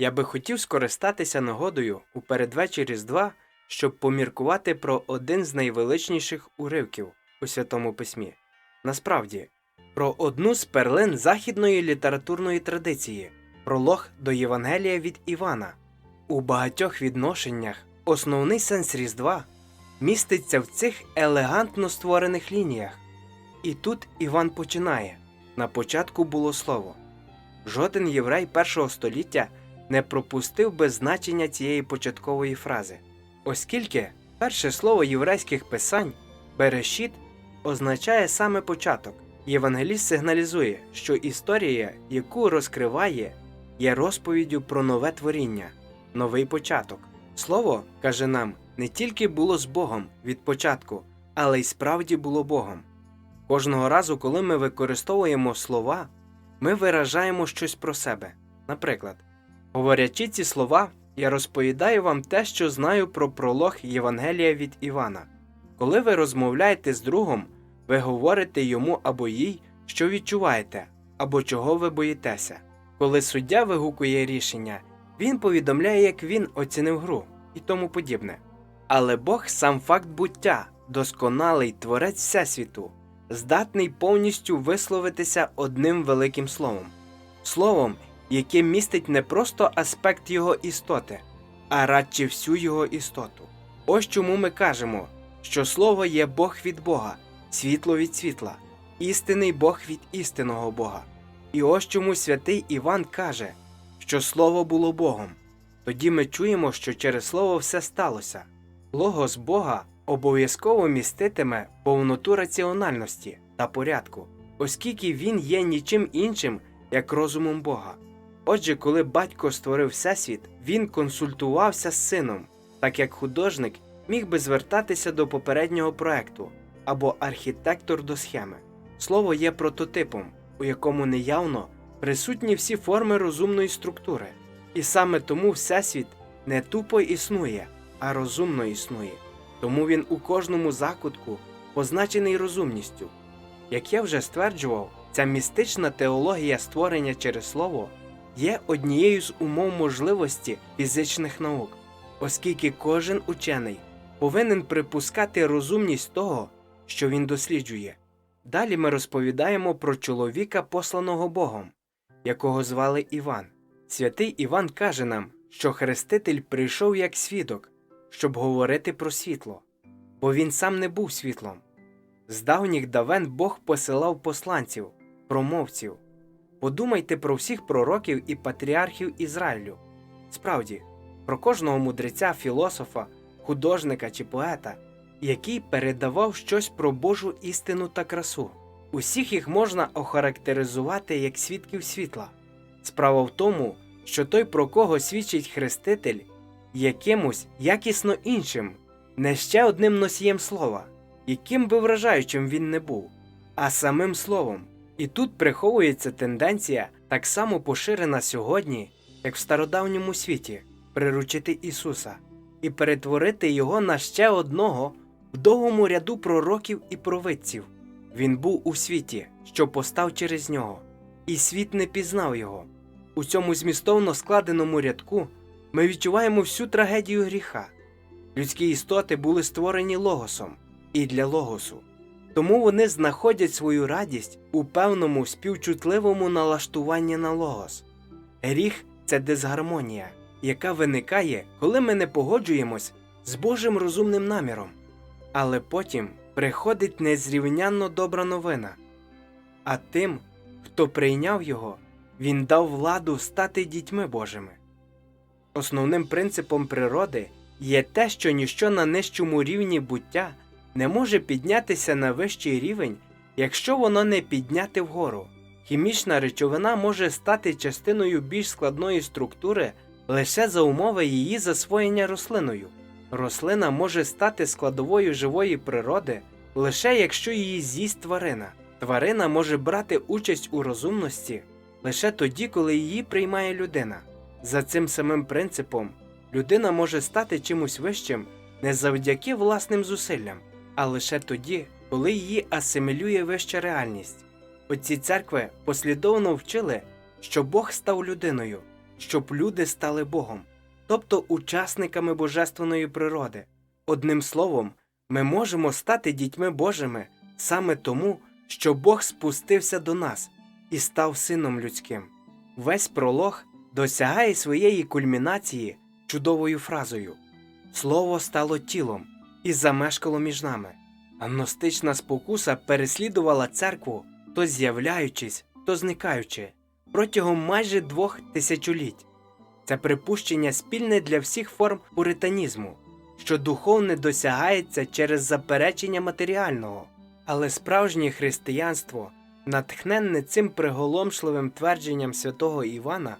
Я би хотів скористатися нагодою у передвечір Різдва, щоб поміркувати про один з найвеличніших уривків у Святому Письмі. Насправді, про одну з перлин західної літературної традиції пролог до Євангелія від Івана. У багатьох відношеннях основний сенс Різдва міститься в цих елегантно створених лініях. І тут Іван починає. На початку було слово. Жоден єврей першого століття не пропустив без значення цієї початкової фрази, оскільки перше слово єврейських писань Берешіт означає саме початок. Євангеліст сигналізує, що історія, яку розкриває, є розповіддю про нове творіння, новий початок. Слово, каже нам, не тільки було з Богом від початку, але й справді було Богом. Кожного разу, коли ми використовуємо слова, ми виражаємо щось про себе. Наприклад, говорячи ці слова, я розповідаю вам те, що знаю про пролог Євангелія від Івана. Коли ви розмовляєте з другом, ви говорите йому або їй, що відчуваєте, або чого ви боїтеся. Коли суддя вигукує рішення, він повідомляє, як він оцінив гру і тому подібне. Але Бог сам факт буття, досконалий творець Всесвіту, здатний повністю висловитися одним великим словом, словом, яке містить не просто аспект його істоти, а радше всю його істоту. Ось чому ми кажемо, що слово є Бог від Бога, світло від світла, істинний Бог від істинного Бога. І ось чому святий Іван каже, що слово було Богом. Тоді ми чуємо, що через слово все сталося. Логос Бога обов'язково міститиме повноту раціональності та порядку, оскільки він є нічим іншим, як розумом Бога. Отже, коли батько створив Всесвіт, він консультувався з сином, так як художник міг би звертатися до попереднього проекту або архітектор до схеми. Слово є прототипом, у якому неявно присутні всі форми розумної структури, і саме тому Всесвіт не тупо існує, а розумно існує. Тому він у кожному закутку позначений розумністю. Як я вже стверджував, ця містична теологія створення через слово є однією з умов можливості фізичних наук, оскільки кожен учений повинен припускати розумність того, що він досліджує. Далі ми розповідаємо про чоловіка, посланого Богом, якого звали Іван. Святий Іван каже нам, що Хреститель прийшов як свідок, щоб говорити про світло, бо він сам не був світлом. З давніх давен Бог посилав посланців, промовців. Подумайте про всіх пророків і патріархів Ізраїлю. Справді, про кожного мудреця, філософа, художника чи поета, який передавав щось про Божу істину та красу. Усіх їх можна охарактеризувати як свідків світла. Справа в тому, що той, про кого свідчить Хреститель, є кимось якісно іншим, не ще одним носієм слова, яким би вражаючим він не був, а самим словом. І тут приховується тенденція, так само поширена сьогодні, як в стародавньому світі, приручити Ісуса і перетворити Його на ще одного в довгому ряду пророків і провидців. Він був у світі, що постав через нього, і світ не пізнав його. У цьому змістовно складеному рядку ми відчуваємо всю трагедію гріха. Людські істоти були створені логосом і для логосу. Тому вони знаходять свою радість у певному співчутливому налаштуванні на логос. Гріх це дисгармонія, яка виникає, коли ми не погоджуємось з Божим розумним наміром. Але потім приходить незрівнянно добра новина. А тим, хто прийняв його, він дав владу стати дітьми Божими. Основним принципом природи є те, що ніщо на нижчому рівні буття не може піднятися на вищий рівень, якщо воно не підняте вгору. Хімічна речовина може стати частиною більш складної структури лише за умови її засвоєння рослиною. Рослина може стати складовою живої природи лише якщо її з'їсть тварина. Тварина може брати участь у розумності лише тоді, коли її приймає людина. За цим самим принципом, людина може стати чимось вищим не завдяки власним зусиллям, а лише тоді, коли її асимілює вища реальність. Отці церкви послідовно вчили, що Бог став людиною, щоб люди стали Богом, тобто учасниками божественної природи. Одним словом, ми можемо стати дітьми Божими саме тому, що Бог спустився до нас і став сином людським. Весь пролог досягає своєї кульмінації чудовою фразою Слово стало тілом і замешкало між нами. Агностична спокуса переслідувала церкву, то з'являючись, то зникаючи, протягом майже двох тисячоліть. Це припущення спільне для всіх форм пуританізму, що духовне досягається через заперечення матеріального, але справжнє християнство, натхненне цим приголомшливим твердженням святого Івана,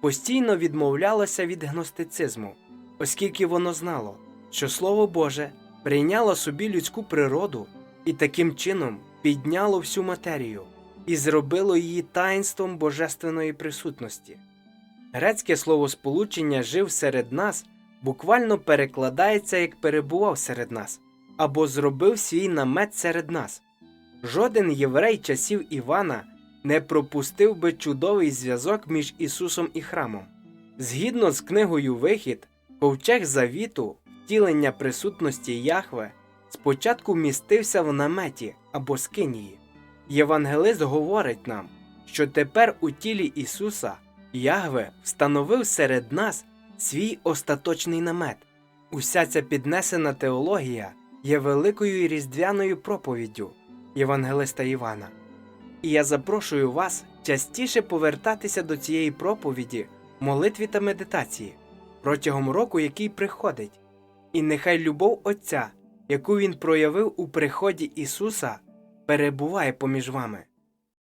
постійно відмовлялося від гностицизму, оскільки воно знало, що Слово Боже прийняло собі людську природу і таким чином підняло всю матерію і зробило її таїнством божественної присутності. Грецьке словосполучення жив серед нас буквально перекладається як перебував серед нас або зробив свій намет серед нас. Жоден єврей часів Івана не пропустив би чудовий зв'язок між Ісусом і храмом. Згідно з книгою Вихід, ковчег завіту, втілення присутності Яхве, спочатку містився в наметі або скинії. Євангелист говорить нам, що тепер у тілі Ісуса Ягве встановив серед нас свій остаточний намет. Уся ця піднесена теологія є великою різдвяною проповіддю Євангелиста Івана. І я запрошую вас частіше повертатися до цієї проповіді, молитві та медитації протягом року, який приходить. І нехай любов Отця, яку Він проявив у приході Ісуса, перебуває поміж вами.